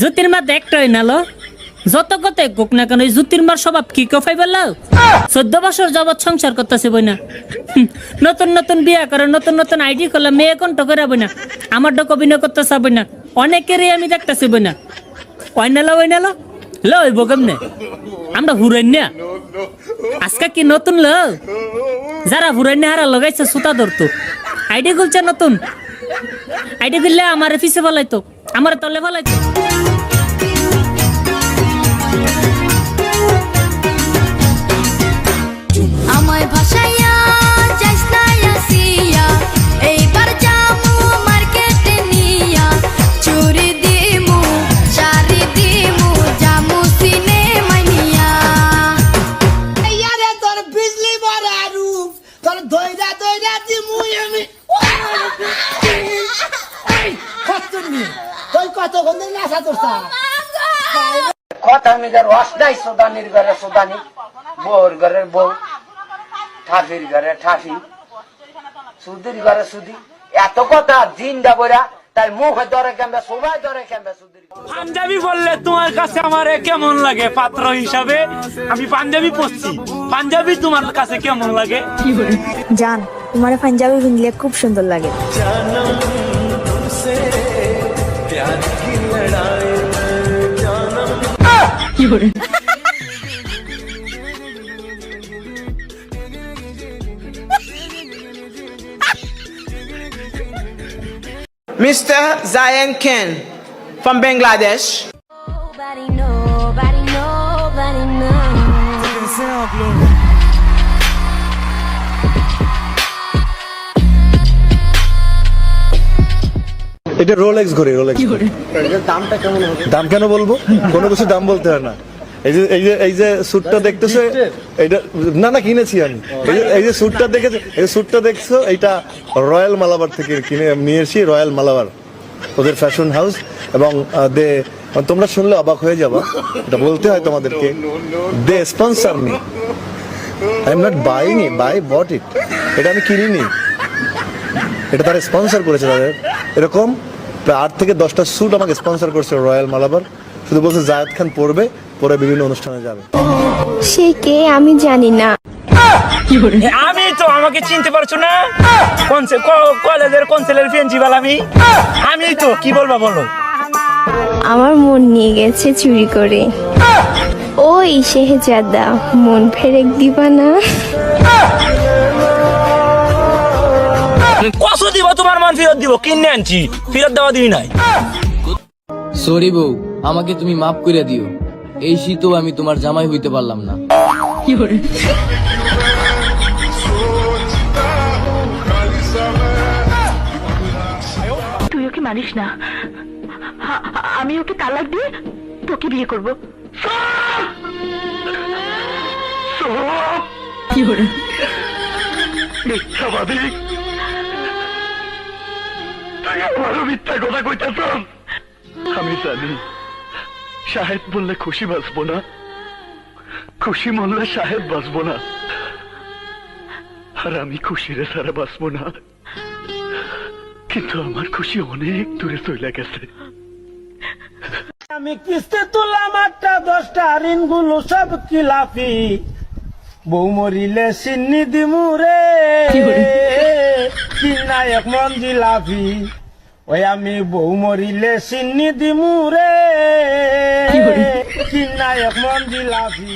জ্যোতির মা একটাই নালো যত কত কোক না কেন জ্যোতির মার স্বভাব কি কফাই বললাও চোদ্দ বছর যাবৎ সংসার করতেছে বই না হুম, নতুন নতুন বিয়া করে নতুন নতুন আইডি করলে মেয়ে কোনটা করে বই না আমার ডক অভিনয় করতে চাবই না অনেকেরই আমি দেখতেছি বই না ওই নালো ওই নালো লো ওই কেমনে? আমরা হুরাই না। আজকে কি নতুন লো? যারা হুরাই না হারা লগাইছে সুতা ধরতো। আইডি খুলছে নতুন। আইডি খুললে আমার পিছে ফলাইতো। আমার তলে ফলাইতো আমায় ভাসাইয়া যাইস না আসিয়া এইবার যামু মার্কেটে নিয়া। চুরি দিমু শাড়ি দিমু জামু সিনেমায় নিয়া। ইয়ারে তোর বিজলি বড় আরু তোর দইরা দইরা দিমু আমি। এই কতনি তুই কত তোরছা কথা রস নাই সুদানির ঘরে সুদানি। বউর ঘরে বউ ঠাফির ঘরে ঠাফি সুদির ঘরে সুদি। এত কথা তাই মুখে ধরে কেমবে সবাই ধরে কেমবে সুদির পাঞ্জাবি বললে তোমার কাছে আমার কেমন লাগে? পাত্র হিসাবে আমি পাঞ্জাবি পরছি। পাঞ্জাবি তোমার কাছে কেমন লাগে? জান তোমার পাঞ্জাবি পিনলে খুব সুন্দর লাগে। Mr. Zayan Ken from Bangladesh. Nobody, nobody, nobody knows. এটা রোলেক্স ঘড়ি রোলেক্স দাম কেন বলব? কোনো কিছু দাম বলতে হয় না। এই যে এই যে এই যে স্যুটটা দেখতেছো এইটা না না কিনেছি আমি। এই যে- এই যে স্যুটটা দেখেছ এই যে স্যুটটা দেখছ এইটা রয়্যাল মালাবার থেকে কিনে নিয়ে এসেছি রয়্যাল মালাবার ওদের ফ্যাশন হাউস এবং দে তোমরা শুনলে অবাক হয়ে যাবা। এটা বলতে হয় তোমাদেরকে। They sponsor me I am not buying it buy bought it এটা আমি কিনিনি। এটা তারা স্পন্সর করেছে তাদের। এরকম প্রায় আট থেকে দশটা স্যুট আমাকে স্পন্সর করছে রয়্যাল মালাবার শুধু বলছে জায়েদ খান পরবে পরে বিভিন্ন অনুষ্ঠানে যাবে। সে কে আমি জানি না। আমি তো আমাকে চিনতে পারছ না? কলেজের কনসেলের প্রিন্সিপাল আমি? আমি তো কি বলবা বলো? আমার মন নিয়ে গেছে চুরি করে। ওই শেহজাদা মন ফেরেক দিবা না। কিনে আনছি ফেরত দেওয়া দিই নাই। সরি বউ আমাকে তুমি মাফ করে দিও। এই শীতও আমি তোমার জামাই হইতে পারলাম না। তুই ওকে মানিস না? আমি ওকে তালাক দিয়ে তোকে বিয়ে করব? কি করব মিথ্যাবাদী! তুই মিথ্যা কথা কইতেছ আমি জানি শাহেদ বললে খুশি বাঁচবো না। খুশি মরলে বাঁচবো না। আর আমি খুশিরে ছাড়া বাঁচবো না। কিন্তু আমার খুশি অনেক দূরে চলে গেছে। আমি কিস্তি তুললাম আটটা দশটা ঋণগুলো সব কিলাপি বউ মরিলে সিন্নি দিমু রে। কি নায়ক মন জিলাপি ওই আমি বউ মরিলে সিন্নি দিমু রে। কি নায়ক মন জিলাপি